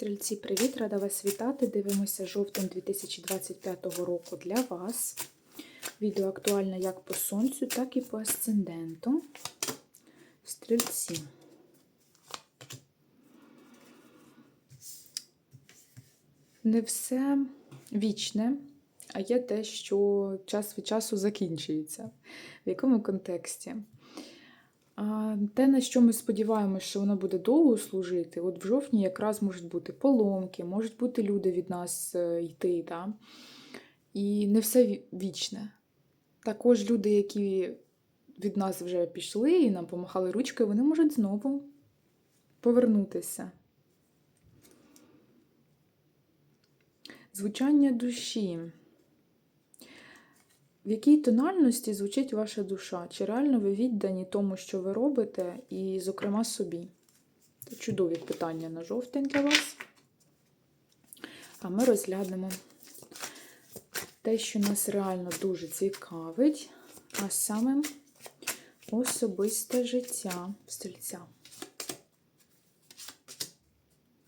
Стрільці, привіт! Рада вас вітати. Дивимося жовтень 2025 року для вас. Відео актуальне як по сонцю, так і по асценденту. Стрільці. Не все вічне, а є те, що час від часу закінчується. В якому контексті? Те, на що ми сподіваємося, що воно буде довго служити, от в жовтні якраз можуть бути поломки, можуть бути люди від нас е, йти. Да? І не все вічне. Також люди, які від нас вже пішли і нам помахали ручкою, вони можуть знову повернутися. Звучання душі. В якій тональності звучить ваша душа? Чи реально ви віддані тому, що ви робите, і, зокрема, собі? Це чудові питання на жовтень для вас. А ми розглянемо те, що нас реально дуже цікавить, а саме особисте життя стрільця.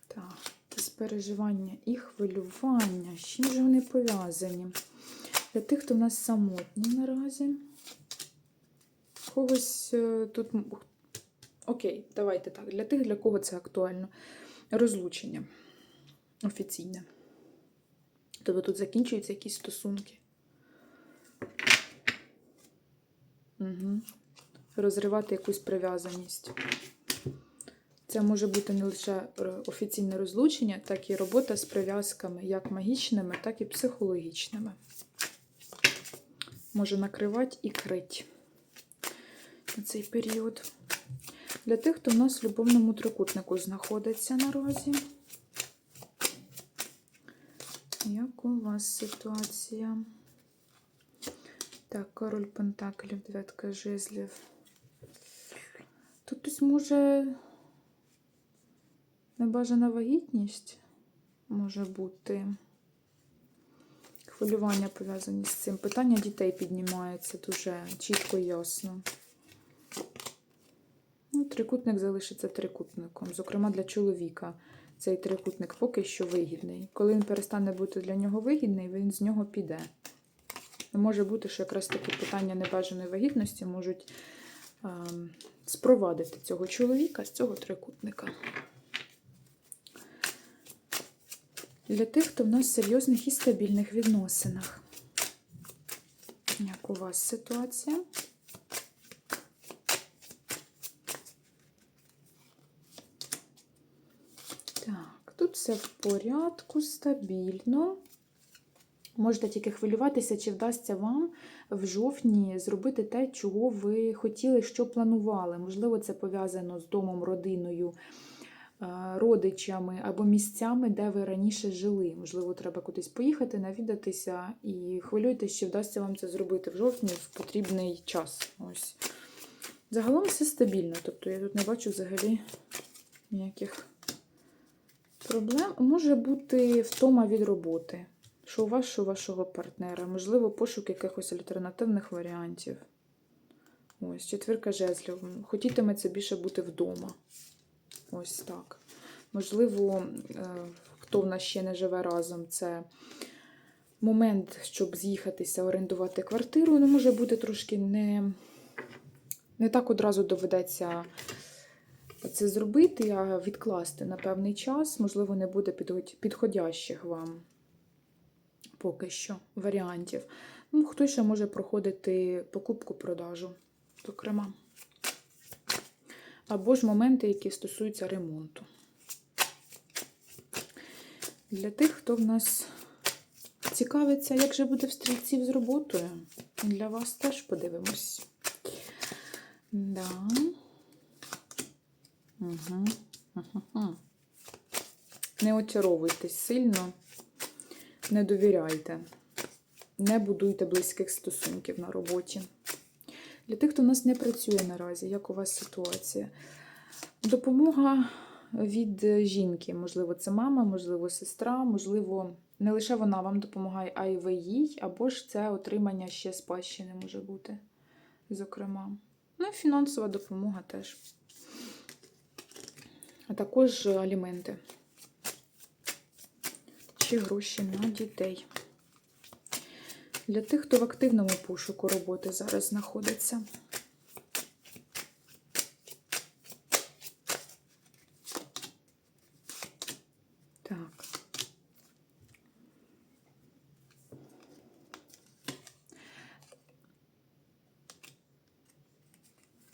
Так, якісь переживання і хвилювання. З чим же вони пов'язані? Для тих, хто в нас самотні наразі. Когось е, тут. Окей, давайте так. Для тих, для кого це актуально. Розлучення офіційне. Тобто тут закінчуються якісь стосунки. Угу. Розривати якусь прив'язаність. Це може бути не лише е, офіційне розлучення, так і робота з прив'язками, як магічними, так і психологічними може накривати і крить на цей період. Для тих, хто в нас в любовному трикутнику знаходиться наразі. Як у вас ситуація? Так, король Пентаклів, дев'ятка жезлів. Тут ось може небажана вагітність може бути хвилювання пов'язані з цим. Питання дітей піднімається дуже чітко і ясно. Ну, трикутник залишиться трикутником. Зокрема, для чоловіка цей трикутник поки що вигідний. Коли він перестане бути для нього вигідний, він з нього піде. Може бути, що якраз такі питання небажаної вагітності можуть ем, спровадити цього чоловіка з цього трикутника. Для тих, хто в нас в серйозних і стабільних відносинах. Як у вас ситуація? Так, тут все в порядку, стабільно. Можете тільки хвилюватися, чи вдасться вам в жовтні зробити те, чого ви хотіли, що планували. Можливо, це пов'язано з домом, родиною, родичами або місцями, де ви раніше жили. Можливо, треба кудись поїхати, навідатися і хвилюйтесь, чи вдасться вам це зробити в жовтні в потрібний час. Ось. Загалом все стабільно, тобто я тут не бачу взагалі ніяких проблем. Може бути втома від роботи. Що у вас, що у вашого партнера, можливо, пошук якихось альтернативних варіантів. Ось, четвірка жезлів. Хотітиметься більше бути вдома. Ось так. Можливо, е, хто в нас ще не живе разом, це момент, щоб з'їхатися, орендувати квартиру. Ну, може бути трошки не, не так одразу доведеться це зробити, а відкласти на певний час. Можливо, не буде підходящих вам поки що варіантів. Ну, хтось ще може проходити покупку-продажу, зокрема. Або ж моменти, які стосуються ремонту. Для тих, хто в нас цікавиться, як же буде в стрільців з роботою, для вас теж подивимось. Да. Угу. Не очаровуйтесь сильно, не довіряйте, не будуйте близьких стосунків на роботі. Для тих, хто в нас не працює наразі, як у вас ситуація? Допомога від жінки. Можливо, це мама, можливо, сестра, можливо, не лише вона вам допомагає, а й ви їй, або ж це отримання ще спадщини може бути, зокрема. Ну і фінансова допомога теж. А також аліменти. гроші, гроші на дітей. Для тих, хто в активному пошуку роботи зараз знаходиться. Так.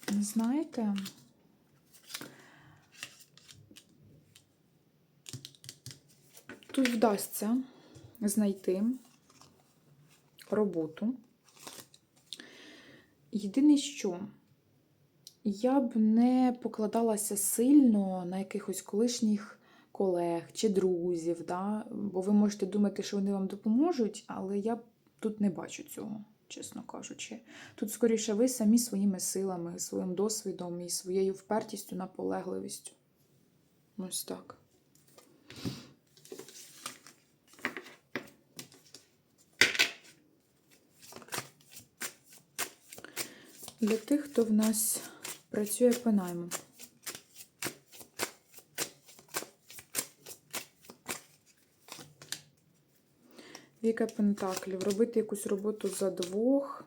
Знаєте, тут вдасться знайти роботу. Єдине, що я б не покладалася сильно на якихось колишніх колег чи друзів, да? бо ви можете думати, що вони вам допоможуть, але я тут не бачу цього, чесно кажучи. Тут, скоріше, ви самі своїми силами, своїм досвідом і своєю впертістю, наполегливістю. Ось так. Для тих, хто в нас працює по найму. Віка Пентаклів. Робити якусь роботу за двох.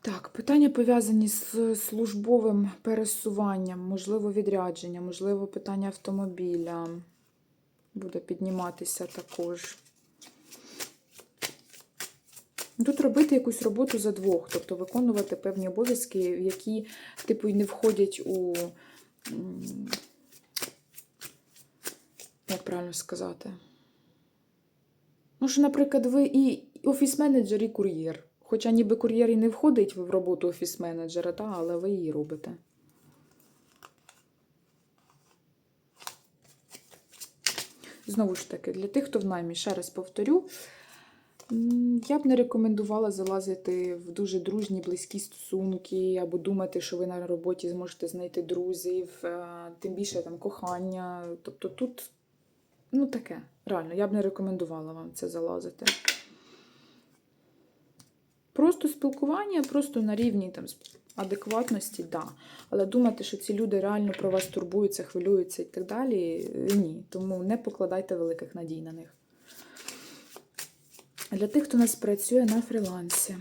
Так, питання пов'язані з службовим пересуванням, можливо, відрядження, можливо, питання автомобіля буде підніматися також. Тут робити якусь роботу за двох, тобто виконувати певні обов'язки, які, типу, і не входять у. Як правильно сказати? Ну, що, наприклад, ви і офіс-менеджер, і кур'єр. Хоча ніби кур'єр і не входить в роботу офіс-менеджера, та, але ви її робите. Знову ж таки, для тих, хто в наймі, ще раз повторю, я б не рекомендувала залазити в дуже дружні, близькі стосунки, або думати, що ви на роботі зможете знайти друзів, е, тим більше там кохання. Тобто тут, ну таке, реально, я б не рекомендувала вам це залазити. Просто спілкування, просто на рівні там адекватності, да. Але думати, що ці люди реально про вас турбуються, хвилюються і так далі, е, ні. Тому не покладайте великих надій на них. Для тих, хто нас працює на фрілансі.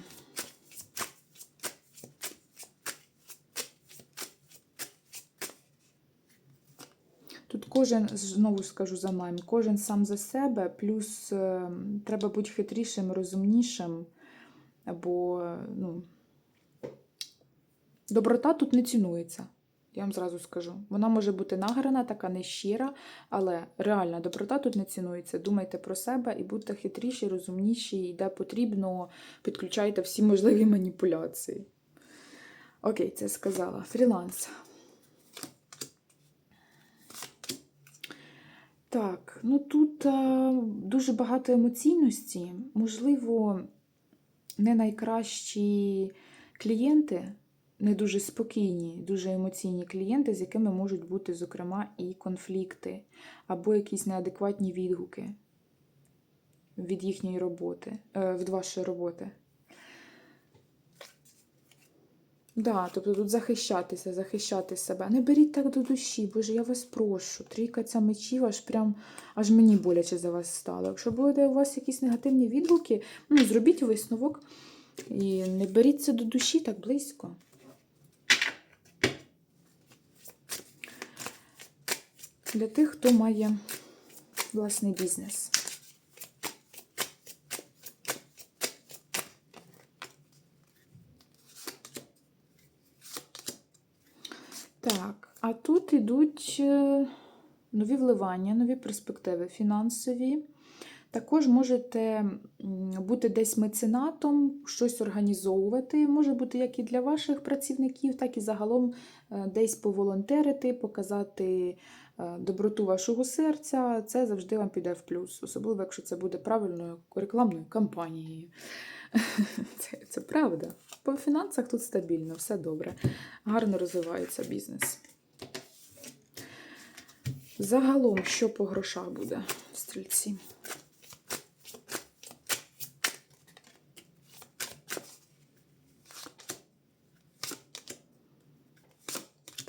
Тут кожен, знову скажу за найм, кожен сам за себе, плюс е, треба бути хитрішим, розумнішим, бо ну, доброта тут не цінується. Я вам зразу скажу. Вона може бути награна, така нещира, але реальна доброта тут не цінується. Думайте про себе і будьте хитріші, розумніші, і де потрібно, підключайте всі можливі маніпуляції. Окей, це сказала. Фріланс. Так, ну тут а, дуже багато емоційності. Можливо, не найкращі клієнти, не дуже спокійні, дуже емоційні клієнти, з якими можуть бути, зокрема, і конфлікти, або якісь неадекватні відгуки від їхньої роботи, е, від вашої роботи. Да, тобто тут захищатися, захищати себе. Не беріть так до душі, боже, я вас прошу. Трійка ця мечів, аж прям аж мені боляче за вас стало. Якщо буде у вас якісь негативні відгуки, ну, зробіть висновок і не беріть це до душі так близько. Для тих, хто має власний бізнес. Так, а тут йдуть е, нові вливання, нові перспективи фінансові. Також можете бути десь меценатом, щось організовувати. Може бути як і для ваших працівників, так і загалом е, десь поволонтерити, показати доброту вашого серця. Це завжди вам піде в плюс, особливо, якщо це буде правильною рекламною кампанією. Це, це правда. По фінансах тут стабільно, все добре. Гарно розвивається бізнес. Загалом, що по грошах буде в стрільці?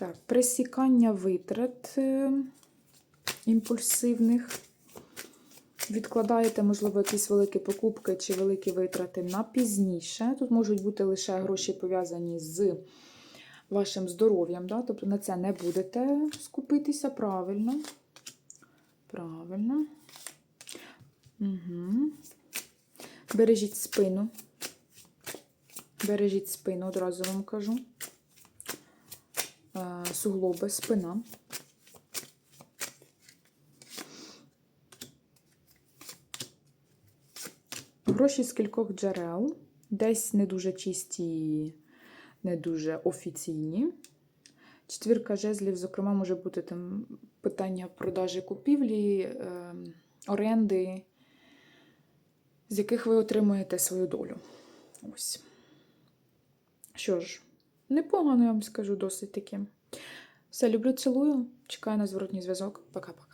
Так, пресікання витрат, е, імпульсивних. Відкладаєте, можливо, якісь великі покупки чи великі витрати на пізніше. Тут можуть бути лише гроші пов'язані з вашим здоров'ям. Да? Тобто на це не будете скупитися правильно. Правильно. Угу. Бережіть спину. Бережіть спину, одразу вам кажу. Е, Суглоби, спина. Гроші з кількох джерел, десь не дуже чисті, не дуже офіційні. Четвірка жезлів, зокрема, може бути там питання продажі купівлі, е, оренди, з яких ви отримуєте свою долю. Ось. Що ж, непогано, я вам скажу, досить таки. Все, люблю, цілую. Чекаю на зворотній зв'язок. Пока-пока.